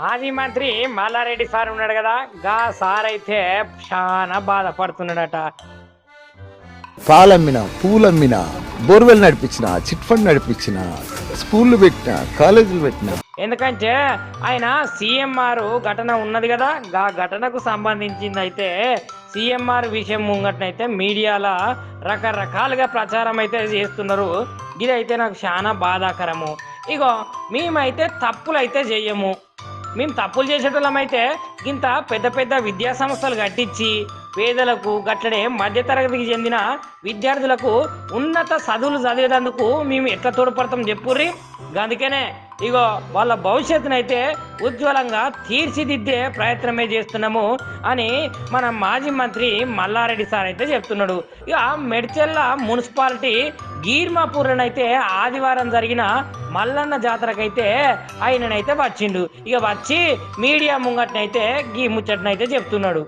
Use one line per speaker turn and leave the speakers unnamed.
మాజీ మంత్రి మల్లారెడ్డి సార్ ఉన్నాడు కదా గా సార్ అయితే చాలా బాధపడుతున్నాడట.
పాలమ్మిన పూలమ్మిన బోర్వెల్ నడిపించిన చిట్ ఫండ్ నడిపించిన స్కూళ్ళు పెట్టిన కాలేజీలు పెట్టిన.
ఎందుకంటే ఆయన సీఎంఆర్ ఘటన ఉన్నది కదా గా ఘటనకు సంబంధించింది అయితే సీఎంఆర్ విషయం ముంగటనైతే మీడియాలో రకరకాలుగా ప్రచారం అయితే చేస్తున్నారు. ఇదైతే నాకు చాలా బాధాకరము. ఇగో మేమైతే తప్పులు అయితే చెయ్యము. మేము తప్పులు చేసేటోళ్ళమైతే ఇంత పెద్ద పెద్ద విద్యా సంస్థలు కట్టించి పేదలకు గట్లనే మధ్యతరగతికి చెందిన విద్యార్థులకు ఉన్నత చదువులు చదివేటందుకు మేము ఎట్లా తోడ్పడతాం చెప్పుర్రి? అందుకనే ఇగో వాళ్ళ భవిష్యత్తునైతే ఉజ్వలంగా తీర్చిదిద్దే ప్రయత్నమే చేస్తున్నాము అని మన మాజీ మంత్రి మల్లారెడ్డి సార్ అయితే చెప్తున్నాడు. ఇక మెడ్చెల్ల మున్సిపాలిటీ గీర్మాపూర్లోనైతే ఆదివారం జరిగిన మల్లన్న జాతరకైతే ఆయననైతే వచ్చిండు. ఇక వచ్చి మీడియా ముంగట్నైతే గీ ముచ్చట్నైతే చెప్తున్నాడు.